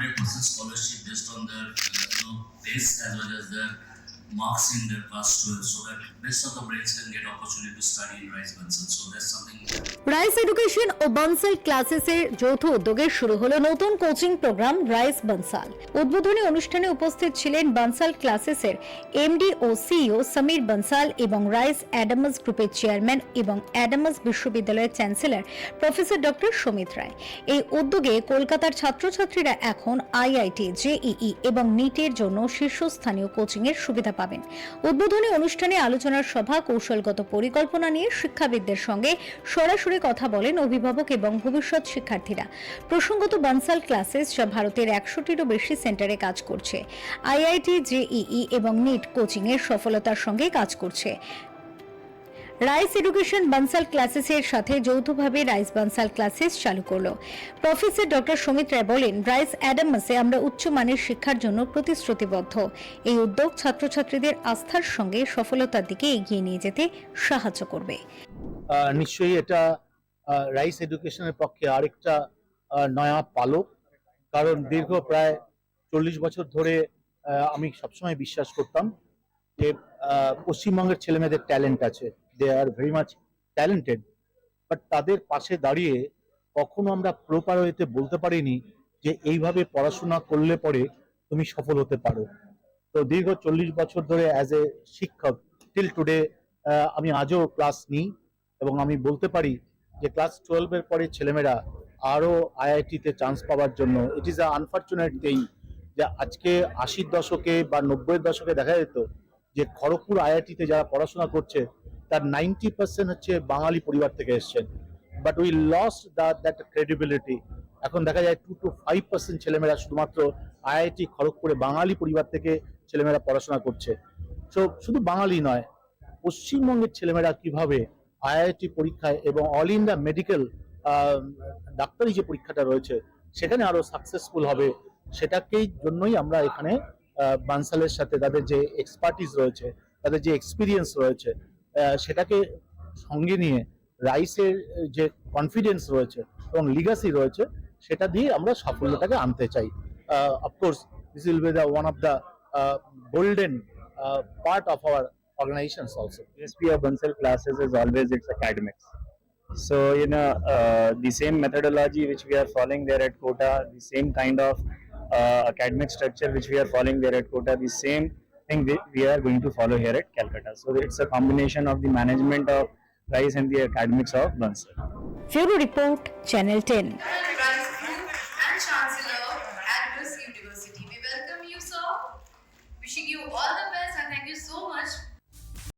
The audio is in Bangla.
100% scholarship based on their uh, you know base as well as their marks in their class 12 so that rest of the brains can get opportunity to study in Rice Benson. So that's something Rice education ও বানসাল ক্লাসেসের যৌথ উদ্যোগে শুরু হলো নতুন কোচিং প্রোগ্রাম রাইস বানসাল উদ্বোধনী অনুষ্ঠানে উপস্থিত ছিলেন বানসাল ক্লাসেসের এমডি ও সিইও সমীর বানসাল এবং রাইস অ্যাডামাস গ্রুপের চেয়ারম্যান এবং অ্যাডামাস বিশ্ববিদ্যালয়ের chancellor professor doctor Samit Roy এই উদ্যোগে কলকাতার ছাত্রছাত্রীরা এখন আইআইটি জেইই এবং নিটের জন্য শীর্ষস্থানীয় কোচিংয়ের সুবিধা পাবেন। উদ্বোধনী অনুষ্ঠানে আলোচনার সভা, কৌশলগত পরিকল্পনা নিয়ে শিক্ষাবিদদের সঙ্গে সরাসরি কথা বলেন অভিভাবক এবং ভবিষ্যৎ শিক্ষার্থীরা। প্রসঙ্গত বনসাল ক্লাসেস যা ভারতের একশোটিরও বেশি সেন্টারে কাজ করছে। আইআইটি, জেইই এবং নিট কোচিংয়ের সফলতার সঙ্গে কাজ করছে। রাইস এডুকেশন বানসাল ক্লাসেসের সাথে যৌথভাবে রাইস বানসাল ক্লাসেস চালু করল। প্রফেসর ডক্টর সমিত রায় বলেন, রাইস অ্যাডামাসে আমরা উচ্চমানের শিক্ষার জন্য প্রতিশ্রুতিবদ্ধ। এই উদ্যোগ ছাত্রছাত্রীদের আস্থার সঙ্গে সফলতার দিকে এগিয়ে নিয়ে যেতে সাহায্য করবে। নিশ্চয়ই এটা রাইস এডুকেশনের পক্ষে আরেকটা নয়া পালক। কারণ দীর্ঘ প্রায় চল্লিশ বছর ধরে আমি সবসময় বিশ্বাস করতাম যে পশ্চিমবঙ্গের ছেলেমেয়েদের ট্যালেন্ট আছে। They are very much talented but তাদের পাশে দাঁড়িয়ে কখনো আমরা প্রপার ওয়েতে বলতে পারিনি যে এইভাবে পড়াশোনা করলে পরে তুমি সফল হতে পারো। তো দীর্ঘ চল্লিশ বছর ধরে অ্যাজ এ শিক্ষক টিল টুডে আমি আজও ক্লাস নিই এবং আমি বলতে পারি যে ক্লাস টুয়েলভের পরে ছেলেমেয়েরা আরও আইআইটিতে চান্স পাওয়ার জন্য it is a unfortunate thing যে আজকে আশির দশকে বা নব্বইয়ের দশকে দেখা যেত যে খড়গপুর আইআইটিতে যারা পড়াশোনা করছে তার নাইনটি পার্সেন্ট হচ্ছে বাঙালি পরিবার থেকে এসছেন। But we loss the that credibility এখন দেখা যায় টু টু ফাইভ পার্সেন্ট ছেলেমেয়েরা শুধুমাত্র আইআইটি খড়গপুরে বাঙালি পরিবার থেকে ছেলেমেয়েরা পড়াশোনা করছে। সো শুধু বাঙালি নয়, পশ্চিমবঙ্গের ছেলেমেয়েরা কীভাবে আইআইটি পরীক্ষায় এবং অল ইন্ডিয়া মেডিকেল ডাক্তারি যে পরীক্ষাটা রয়েছে, সেখানে আরও সাকসেসফুল হবে, সেটাকেই জন্যই আমরা এখানে বানসালের সাথে তাদের যে এক্সপার্টিস রয়েছে, তাদের যে এক্সপিরিয়েন্স রয়েছে সেটাকে সঙ্গে নিয়ে রাইসের যে কনফিডেন্স রয়েছে এবং লিগাসি রয়েছে সেটা দিয়ে আমরা সাফল্যটাকে আনতে চাই of course this will be the one of the golden uh, part of our organizations also. USP of Bansal classes is always its academics. So, you know, uh, the same methodology which we are following there at Kota, the same kind of uh, academic structure which we are following there at Kota, the same thing we are going to follow here at Calcutta. So it's a combination of the management of rice and the academics of Bansal. Bureau Report, Channel 10.